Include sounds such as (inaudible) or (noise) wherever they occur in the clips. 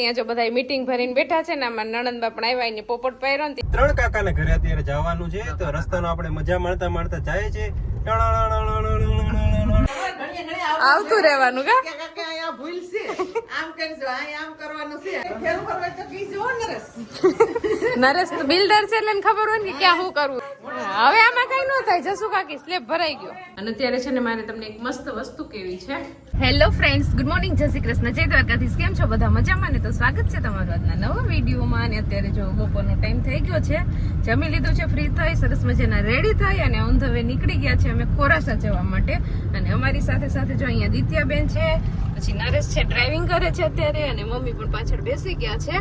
અહીંયા જો બધા મીટિંગ ભરીને બેઠા છે ને આમાં નણંદબા પણ આવ્યા ને પોપટ પહેરો ને ત્રણ કાકાના ઘરે અત્યારે જવાનું છે તો રસ્તાનો આપણે મજા માણતા માણતા જાય છે. આવતું રહેવાનું કા? કે કાકા અહીંયા ભૂલ છે આમ કરજો આમ કરવાનું છે. ફેરું કરવા તો કીજો નરસ નરેશ. તો બિલ્ડર છે એટલે ખબર હોય ને કે ક્યાં શું કરવું હવે આમાં કઈ ન થાય જસુ કાકી સ્લેબ ભરાઈ ગયો. અને અત્યારે છે ને મારે તમને એક મસ્ત વસ્તુ કેવી છે. હેલો ફ્રેન્ડ્સ ગુડ મોર્નિંગ જય શ્રી કૃષ્ણ જય દ્વારકાધીશ. કેમ છો બધા? મજામાં ને? તો સ્વાગત છે તમારું આજના નવા વિડીયોમાં. અને અત્યારે જો બપોરનો ટાઈમ થઈ ગયો છે જમી લીધું છે ફ્રી થઈ સરસ મજાના રેડી થઈ અને ઓન ધ વે નીકળી ગયા છે અમે ખોરાસા જવા માટે. અને અમારી સાથે સાથે જો અહીંયા દિત્યાબેન છે પછી નરેશ છે ડ્રાઇવિંગ કરે છે અત્યારે અને મમ્મી પણ પાછળ બેસી ગયા છે.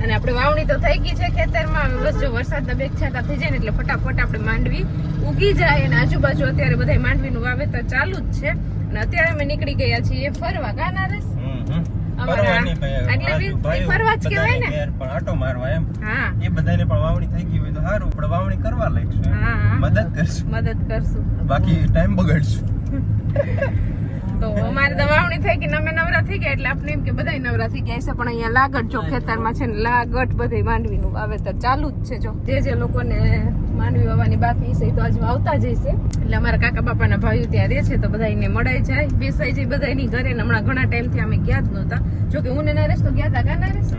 અને આપણે વાવણી તો થઈ ગઈ છે ખેતરમાં. બસ જો વરસાદના બેગ છાંટા થઈ જાય ને એટલે ફટાફટ આપણે માંડવી ઉગી જાય અને આજુબાજુ અત્યારે બધા માંડવીનું વાવેતર ચાલુ જ છે. અને અત્યારે અમે નીકળી ગયા છીએ ફરવા. કા નરેશ અમારા એટલે ફરવા જ કહેવાય ને. પણ આટો મારવા એમ. હા. એ બધાને પણ વાવણી થઈ ગઈ હોય તો સારું પણ વાવણી કરવા લાગશું. મદદ કરશું. મદદ કરશું. બાકી ટાઈમ બગાડશું. (laughs) તો અમારે દવાવણી વાવણી થઈ ગઈ અમે નવરા થઈ ગયા એટલે આપણે એમ કે બધા નવરા થઈ ગયા છે પણ અહીંયા લાગટ જો ખેતરમાં છે ને લાગટ બધે માંડવીનું વાવેતર ચાલુ જ છે જો. જે જે લોકોને માંડવી વાવવાની બાકી છે તો આજે આવતા જ હશે. એટલે અમારા કાકા બાપાના ભાઈઓ ત્યાં રહે છે તો બધા એને મળાઈ જાય. બેસાઈ જાય બધા એની ઘરે હમણાં ઘણા ટાઈમથી અમે ગયા જ નહોતા. જોકે હું ને નરેશ તો ગયા હતા કા નરેશ?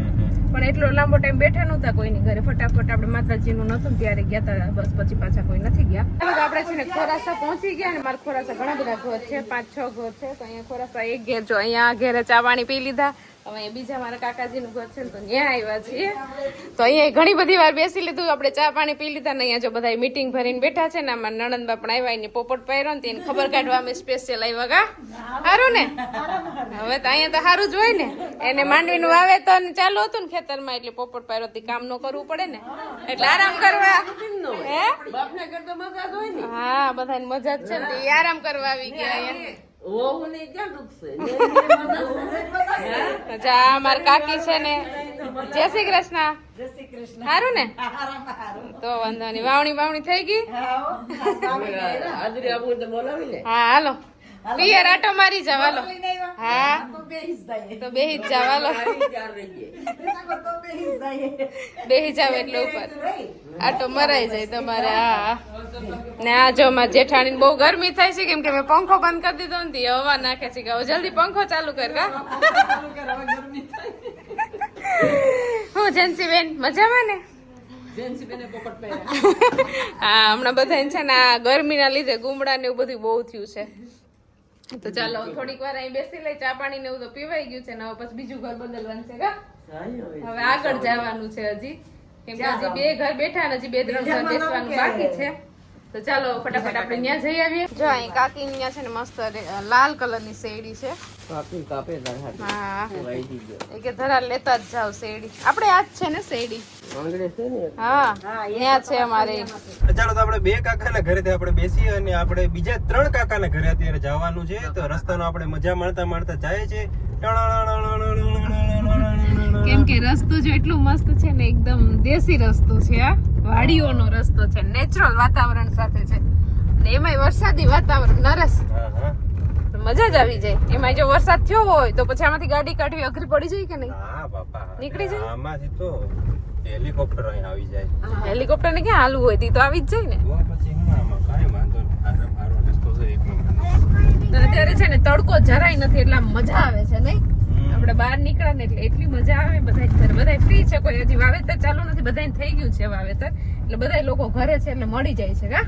પણ એટલો લાંબો ટાઈમ બેઠા નહોતા કોઈની ઘરે. ફટાફટ આપણે માતાજીનું નહોતું ત્યારે ગયા હતા બસ પછી પાછા કોઈ નથી ગયા. હવે આપણે છે ને ખોરાસા પહોંચી ગયા ને. મારા ખોરાસા ઘણા બધા ઘર છે પાંચ છ ઘર છે તો અહીંયા ખોરાસા એક ઘેર જો અહીંયા ઘેરે ચા પાણી પી લીધા. હવે અહીંયા બીજા મારા કાકાજીનું ઘર છે ને તો ત્યાં આવ્યા છીએ. તો અહીંયા ઘણી બધી વાર બેસી લીધું આપણે ચા પાણી પી લીધા ને અહીંયા જો બધા મીટિંગ ભરીને બેઠા છે ને આમાં નણંદબા પણ આવ્યા એને પોપટ પહેર્યો ને તેને ખબર કાઢવા અમે સ્પેશિયલ આવ્યા કા સારું ને? હવે તો અહીંયા તો સારું જ હોય ને. એને માંડવીનું વાવેતર ચાલુ હતું ને ખેતરમાં એટલે પોપટ પહેર્યો કામ ન કરવું પડે ને. એટલે આરામ કરવા. હા? બધાને મજા જ છે ને આરામ કરવા આવી ગયા અહીંયા. મારા કાકી છે ને. જય શ્રી કૃષ્ણ. જય શ્રી કૃષ્ણ. સારું ને? તો વાંધો નહીં. વાવણી વાવણી થઈ ગઈ? હાજરી આપું બોલાવી હા હાલો. પિયર આટો મારી જવાલો હાલો. હા. તો બેહી જ જાય. તો બેહી જ જાવ હાલો. તો બેહી જાય. બેહી જાવ એટલે ઉપર. આટો મરાઈ જાય તમારે હા ને આ જો માં જેઠાણી બહુ ગરમી થાય છે કેમ કે મેં પંખો બંધ કરી દીધો ને ત્યાં હવા નાખે છે કે હવે જલ્દી પંખો ચાલુ કર કા હું જેન્સી બેન મજામાં ને? હા હમણાં બધા છે ને આ ગરમીના લીધે ગુમડા ને એવું બધું બહુ થયું છે. તો ચાલો થોડીક વાર અહીં બેસી લઈ ચા પાણી ને એવું તો પીવાઈ ગયું છે ને હવે પછી બીજું ઘર બદલવાનું છે કા? હવે. આગળ જવાનું છે હજી. કેમ કે હજી બે ઘર બેઠા ને હજી બે ત્રણ ઘર બેસવાનું બાકી છે. તો ચાલો ફટાફટ આપણે ત્યાં જઈ આવીએ. જો અહીં કાકી ત્યાં છે ને મસ્ત લાલ કલરની શેરડી છે. હા. એ કે ધરા લેતા જ જાવ શેરડી. આપણે આ જ છે ને શેરડી. હા. ત્યાં છે અમારે. ચાલો તો આપણે બે કાકાના ઘરેથી આપણે બેસીએ અને આપણે બીજા ત્રણ કાકાના ઘરે અત્યારે જવાનું છે. તો રસ્તાનો આપણે મજા માણતા માણતા જાય છે. કેમ કે રસ્તો જો એટલો મસ્ત છે ને એકદમ દેશી રસ્તો છે આ વાડીઓનો રસ્તો છે નેચરલ વાતાવરણ સાથે છે. ને એમાંય વરસાદી વાતાવરણ નરસ. મજા જ આવી જાય. એમાં જો વરસાદ થયો હોય તો પછી આમાંથી ગાડી કાઢવી અઘરી પડી જાય કે નહીં? હા બાપા નીકળી જાય? આમાંથી તો હેલિકોપ્ટર અહીં આવી જાય. હેલિકોપ્ટર ને ક્યાં હાલવું હોય તી આવી જ જાય ને. પછી હું આમાં કાંઈ વાંધો નહીં. અત્યારે છે ને તડકો જરાય નથી એટલે મજા આવે છે નહીં? આપણે બહાર નીકળ્યા ને એટલે એટલી મજા આવે બધા ઘરે બધા ફ્રી છે કોઈ હજી વાવેતર ચાલુ નથી બધાને થઈ ગયું છે વાવેતર. એટલે બધા લોકો ઘરે છે એટલે મળી જાય છે કા.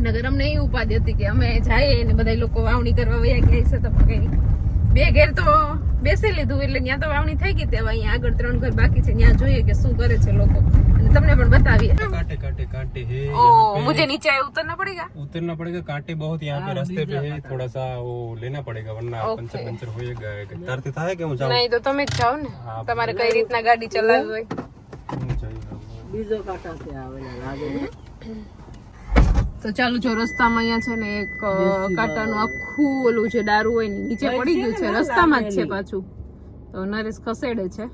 નગર અમને એ ઉપાધિ હતી કે અમે જઈએ ને બધા લોકો વાવણી કરવા વયા ગયા છે તો કઈ બે ઘેર તો બેસી લીધું એટલે ત્યાં તો વાવણી થઈ ગઈ તે હવે અહીંયા આગળ ત્રણ ઘર બાકી છે ત્યાં જોઈએ કે શું કરે છે લોકો. તમને પણ બતાવીએ कांटे कांटे कांटे है ओ यहाँ पे। मुझे नीचे उतरना पड़ेगा उतरना पड़ेगा कांटे बहुत यहाँ पे रास्ते पे है थोड़ा सा वो लेना पड़ेगा वरना पंचर पंचर होएगा तारते था कि હું જાઉં નહીં તો તમે જ જાઓ ને હા. તમારે કઈ રીતના ગાડી ચલાવવી હોય હું જઈ બીજો કાકા છે આવેલા લાગે તો ચાલુ જો રસ્તામાં અહીંયા છે ને એક અ, કાંટાનું આખું ઓલું જે દારૂ હોય ને નીચે પડી ગયું છે રસ્તામાં જ છે પાછું તો નરેશ ખસેડે છે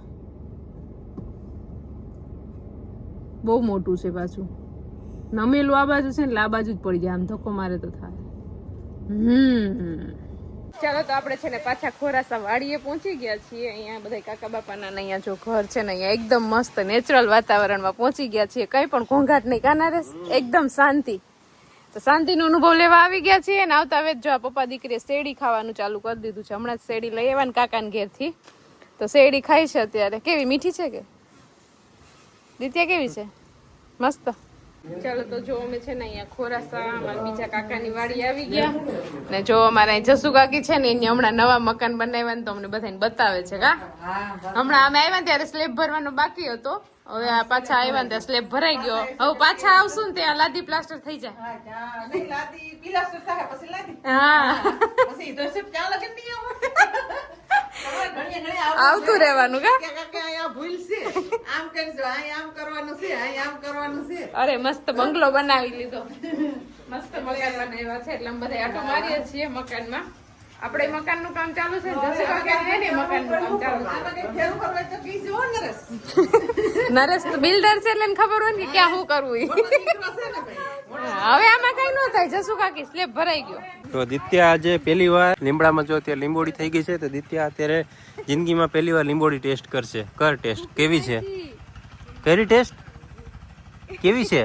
બહુ મોટું છે પાછું. નમેલું આ બાજુ છે ને લા બાજુ જ પડી જાય. આમ ધક્કો મારે તો થાય. હમ. ચાલો તો આપણે છે ને પાછા ખોરાસા વાડીએ પહોંચી ગયા છીએ. અહીંયા બધા કાકા બાપાના અહીંયા જો ઘર છે ને અહીંયા એકદમ મસ્ત નેચરલ વાતાવરણમાં પહોંચી ગયા છીએ. કઈ પણ ઘોંઘાટ નહીં કાના એકદમ શાંતિ. તો શાંતિનો અનુભવ લેવા આવી ગયા છીએ અને આવતા વેત જો આ પપ્પા દીકરીએ શેરડી ખાવાનું ચાલુ કરી દીધું છે. હમણાં જ શેરડી લઈ આવ્યા ને કાકાને ઘેરથી. તો શેરડી ખાઈ છે અત્યારે. કેવી, મીઠી છે કે? દિત્યા કેવી છે? મસ્ત? ચાલો તો જો અમે છે ને અહીંયા ખોરાસા અમારા બીજા કાકાની વાડી આવી ગયા. ને જો અમારા અહીં જસુ કાકી છે ને એની હમણાં નવા મકાન બનાવ્યા ને તો અમને બધાને બતાવે છે કા? હમણાં અમે આવ્યા ત્યારે સ્લેબ ભરવાનો બાકી હતો. હવે આ પાછા આવ્યા ને ત્યાં સ્લેબ ભરાઈ ગયો. હવે પાછા આવશું ને ત્યાં લાદી પ્લાસ્ટર થઈ જાય. હા, આવતું રહેવાનું કા? છે. આમ કરજો આમ કરવાનું છે આમ કરવાનું છે. અરે મસ્ત બંગલો બનાવી લીધો. (laughs) મસ્ત મકાન બનાવ્યા છે એટલે બધા આટો મારીએ છીએ મકાનમાં. આપણે મકાનનું કામ ચાલુ છે જસુ કાકા મકાનનું કામ ચાલુ છે? (laughs) નરેશ. તો બિલ્ડર છે એટલે ખબર હોય ને કે ક્યાં શું કરવું હવે આમાં કઈ ન થાય. જસુ કાકી સ્લેબ ભરાઈ ગયો. તો દિત્યા આજે પહેલી વાર લીમડામાં જો અત્યારે લીંબોડી થઈ ગઈ છે તો દિત્યા અત્યારે જિંદગીમાં પહેલી વાર લીંબોડી ટેસ્ટ કરશે. કર ટેસ્ટ. કેવી છે? કરી ટેસ્ટ? કેવી છે?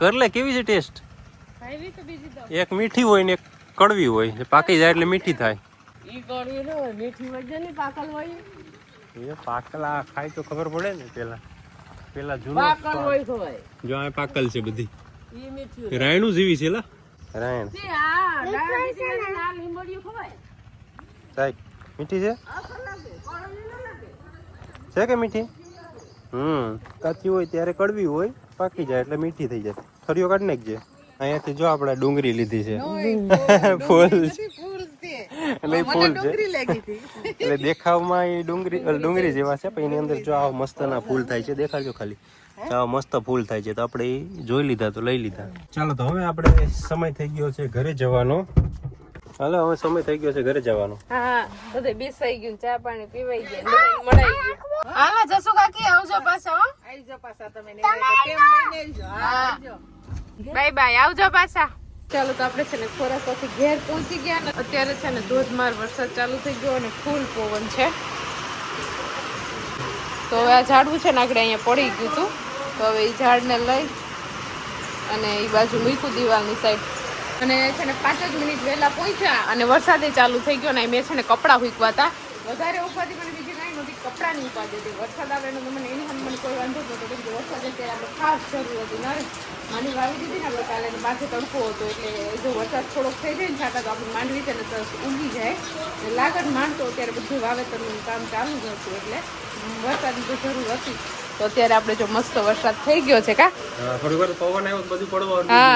કર લે કેવી છે ટેસ્ટ? એક મીઠી હોય ને એક કડવી હોય. પાકી જાય એટલે મીઠી થાય. ઈ કડવી ન હોય મીઠી વજનની પાકલ હોય. એ પાકલા ખાય તો ખબર પડે ને પેલા. પેલા જૂનો પાકલ હોય હોય જો આ પાકલ છે બધી. ઈ મીઠું રાયણું જેવી છે લા. રાયણ. તે આ ડાયાબિટીસ વાળી આ લીંબોડીઓ ખવાય. સાહેબ મીઠી છે? છે કે મીઠી? હમ કાચી હોય ત્યારે કડવી હોય પાકી જાય એટલે મીઠી થઈ જાય. ફરીઓ કાઢી નાખજે. અહીંયાથી જો આપણે ડુંગળી લીધી છે. (laughs) ફૂલ. ફૂલ છે એટલે ફૂલ છે. ડુંગળી લાગી હતી. (laughs) એટલે દેખાવમાં એ ડુંગળી ડુંગળી જેવા છે પણ એની અંદર જો આવા મસ્તના ફૂલ થાય છે દેખાડજો ખાલી. તો આવા મસ્ત ફૂલ થાય છે તો આપણે એ જોઈ લીધા તો લઈ લીધા. ચાલો તો હવે આપણે સમય થઈ ગયો છે ઘરે જવાનો. હાલો હવે સમય થઈ ગયો છે ઘરે જવાનો. હા બધે બેસાઈ ગયું ચા પાણી પીવાઈ ગયા મળાઈ ગયું. હાલો જસુ કાકી આવજો પાછા હો. આવી પાછા તમે ને કેમ લઈને આવજો. હા આવજો. બાય બાય આવજો પાછા. ચાલો તો આપણે છે ને ખોરાકોથી ઘેર પહોંચી ગયા ને અત્યારે છે ને ધોધમાર વરસાદ ચાલુ થઈ ગયો અને ફૂલ પવન છે. તો હવે આ ઝાડવું છે ને આગળ અહીંયા પડી ગયું હતું. તો હવે એ ઝાડને લઈ અને એ બાજુ મૂક્યું દિવાલની સાઈડ અને છે ને પાંચ જ મિનિટ વહેલા પહોંચ્યા અને વરસાદે ચાલુ થઈ ગયો ને મેં છે ને કપડાં હુકવા હતા. વધારે ઉપાધિ મને બીજી કાંઈ કપડાં કપડાની ઉપાધિ હતી વરસાદ આવે એનો મને એની મને કોઈ વાંધો નહોતો કેમ કે વરસાદ અત્યારે આપણે ખાસ જરૂર હતી. ના માંડવી વાવી દીધી ને આપણે કાલે માથે તડકો હતો એટલે જો વરસાદ થોડોક થઈ જાય ને છાતા તો આપણે માંડવી છે ને ઉગી જાય. એટલે લાગત માંડતો અત્યારે બધું વાવેતરનું કામ ચાલુ જ હતું એટલે વરસાદની તો જરૂર હતી. તો અત્યારે આપણે જો મસ્ત વરસાદ થઈ ગયો છે કા? હા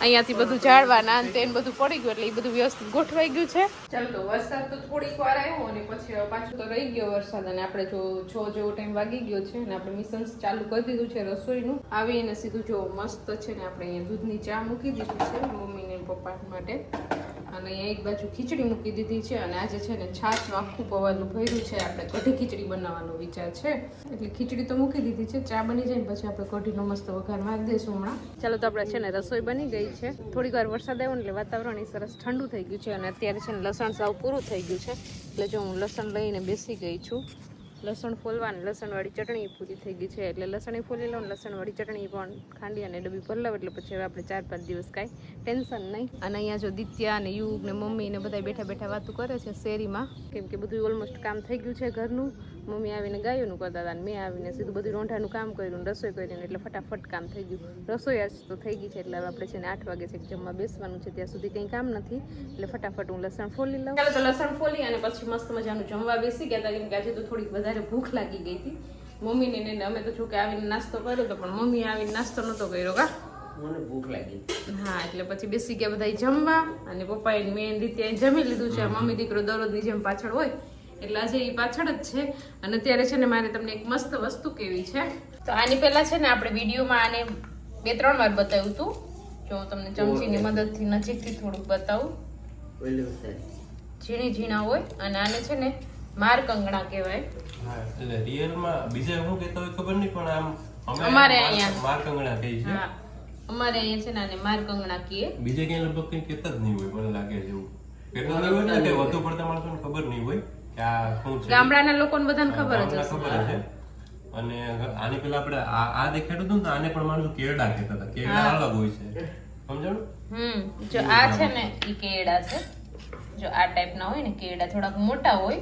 અહીંયાથી બધું ઝાડવાના અને તેને બધું પડી ગયું એટલે એ બધું વ્યવસ્થિત ગોઠવાઈ ગયું છે. ચાલો તો વરસાદ તો થોડીક વાર આવ્યો અને પછી પાછું તો રહી ગયો વરસાદ અને આપણે જો છ જેવો ટાઈમ વાગી ગયો છે અને આપણે મિશન ચાલુ કરી દીધું છે રસોઈનું. આવીને સીધું જો મસ્ત છે ને આપણે અહીંયા દૂધની ચા મૂકી દીધી છે મમ્મી ને પપ્પા માટે. અને અહીંયા એક બાજુ ખીચડી મૂકી દીધી છે અને આજે છે ને છાશનું આખું પવાલું ભર્યું છે. આપણે કઢી ખીચડી બનાવવાનો વિચાર છે. એટલે ખીચડી તો મૂકી દીધી છે. ચા બની જાય પછી આપણે કઢીનો મસ્ત વઘાર મારી દઈશું હમણાં. ચાલો તો આપણે છે ને રસોઈ બની ગઈ છે. થોડીક વાર વરસાદ આવ્યો એટલે વાતાવરણ એ સરસ ઠંડુ થઈ ગયું છે અને અત્યારે છે ને લસણ સાવ પૂરું થઈ ગયું છે. એટલે જો હું લસણ લઈને બેસી ગઈ છું. લસણ ફોલવા અને લસણવાળી ચટણી પૂરી થઈ ગઈ છે. એટલે લસણ ફોલી લઉં લસણવાળી ચટણી પણ ખાંડી અને ડબ્બી ભરી એટલે પછી હવે આપણે ચાર પાંચ દિવસ કાંઈ ટેન્શન નહીં. અને અહીંયા જો દિત્યા અને યુગ ને મમ્મી ને બધા બેઠા બેઠા વાતો કરે છે શેરીમાં. કેમ કે બધું ઓલમોસ્ટ કામ થઈ ગયું છે ઘરનું. મમ્મી આવીને ગાયોનું કરતા હતા મેં આવીને સીધું બધું રોંઢાનું કામ કર્યું રસોઈ કરીને એટલે ફટાફટ કામ થઈ ગયું. રસોઈ આજ તો થઈ ગઈ છે એટલે હવે આપણે છે ને આઠ વાગે છે જમવા બેસવાનું છે ત્યાં સુધી કંઈ કામ નથી. એટલે ફટાફટ હું લસણ ફોલી લઉં. ચાલો તો લસણ ફોલી અને પછી મસ્ત મજાનું જમવા બેસી ગયા હતા કેમ કે આજે તો થોડીક વધારે ભૂખ લાગી ગઈ હતી. મમ્મીને ને એને અમે તો જો કે આવીને નાસ્તો કર્યો હતો પણ મમ્મી આવીને નાસ્તો નહોતો કર્યો કા? મને ભૂખ લાગી. હા એટલે પછી બેસી ગયા બધા જમવા અને પપ્પાએ મેં ત્યાં જમી લીધું છે. મમ્મી દીકરો દરરોજની જેમ પાછળ હોય એટલે આજે એ પાછળ જ છે. અને અત્યારે છે ને મારે તમને એક મસ્ત વસ્તુ કેવી છે. તો આની પહેલા છે ને આપણે વિડીયોમાં આને બે ત્રણ વાર બતાવ્યું હતું જો હું તમને ચમચીની મદદથી નજીકથી થોડુંક બતાવું. ઝીણી ઝીણા હોય અને આને છે ને માર કંગણા કહેવાય. એટલે રિયલમાં બીજા હું કહેતો હોય ખબર નહીં પણ આમ અમારે અમારે માર- કંગણા કહે છે. હા અમારે અહીંયા છે ને આને માર કંગણા કહે બીજે ક્યાંય લગભગ કંઈ કહેતા જ નહીં હોય મને લાગે છે એવું. એટલું નહીં હોય ને કે વધુ પડતા માણસોને ખબર નહીં હોય. ગામડાના લોકોને બધાને ખબર જ હશે ખબર છે. અને આની પેલા આપણે આ આ દેખાડ્યું હતું ને આને પણ માણસો કેરડા કહેતા હતા. કેરડા અલગ હોય છે. સમજાણું? હમ જો આ છે ને ઈ કેળા છે. જો આ ટાઈપના હોય ને કેળા થોડાક મોટા હોય.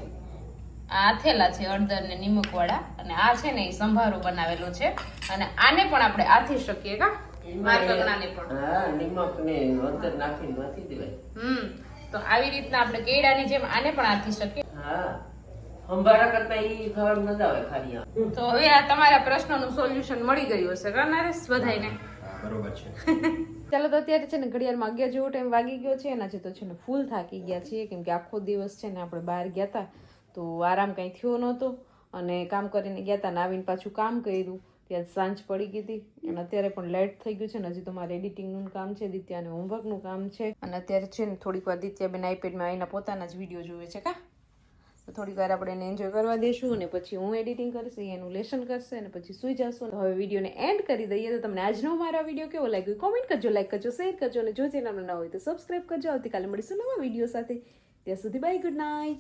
આ આથેલા છે અડદર ને નિમક વાળા અને આ છે ને એ સંભારો બનાવેલો છે. અને આને પણ આપણે આથી શકીએ કા? માર્ગગણાને પણ. હા નિમક ને અડદર નાખીને નાખી દેવાય. હમ તો આવી રીતના આપણે કેળાની જેમ આને પણ આથી શકીએ. હા. સંભારા કરતા ઈ ખબર ન આવે ખાલી. તો હવે આ તમારા પ્રશ્નોનું સોલ્યુશન મળી ગયું હશે કા નરેશ? બધાયને? બરોબર છે. (laughs) ચાલો તો અત્યારે છે ને ઘડિયાળમાં અગિયાર જેવો ટાઈમ વાગી ગયો છે એના તો છે ને ફૂલ થાકી ગયા છીએ કેમ કે આખો દિવસ છે ને આપણે બહાર ગયા હતા તો આરામ કાંઈ થયો નહોતો અને કામ કરીને ગયા હતા ને આવીને પાછું કામ કર્યું ત્યાં સાંજ પડી ગઈ હતી અને અત્યારે પણ લેટ થઈ ગયું છે ને હજી તો મારે એડિટિંગનું કામ છે દિત્યાને હોમવર્કનું કામ છે અને અત્યારે છે ને થોડીક વાર દિત્યાબેન આઈપેડમાં આવીને પોતાના જ વીડિયો જોવે છે કા? તો થોડીક વાર આપણે એને એન્જોય કરવા દઈશું અને પછી હું એડિટિંગ કરીશ એનું લેસન કરશે અને પછી સુઈ જશું. અને હવે વિડીયોને એન્ડ કરી દઈએ તો તમને આજનો મારો વીડિયો કેવો લાગ્યો? કોમેન્ટ કરજો લાઈક કરજો શેર કરજો અને જો ચેનલ ન હોય તો સબસ્ક્રાઈબ કરજો. આવતીકાલે મળીશું નવા વીડિયો સાથે. ત્યાં સુધી બાય ગુડ નાઇટ